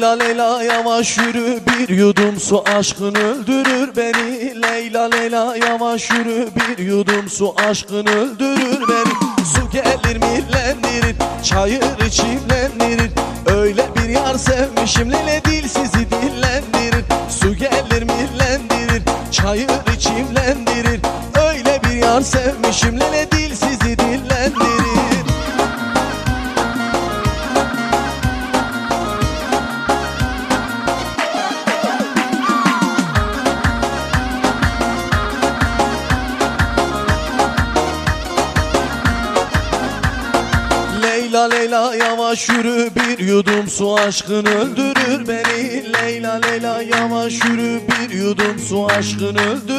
Leyla Leyla yavaş yürü. Bir yudum su aşkın öldürür beni. Leyla Leyla yavaş yürü. Bir yudum su aşkın öldürür beni. Su gelir millendirir çayır içimlendirir Öyle bir yar sevmişim lele dil sizi dillendirir. Su gelir millendirir çayır içimlendirir Öyle bir yar sevmişim lele dil sizi Leyla Leyla yavaş yürü. Bir yudum su aşkın öldürür beni. Leyla Leyla yavaş yürü. Bir yudum su aşkın öldürür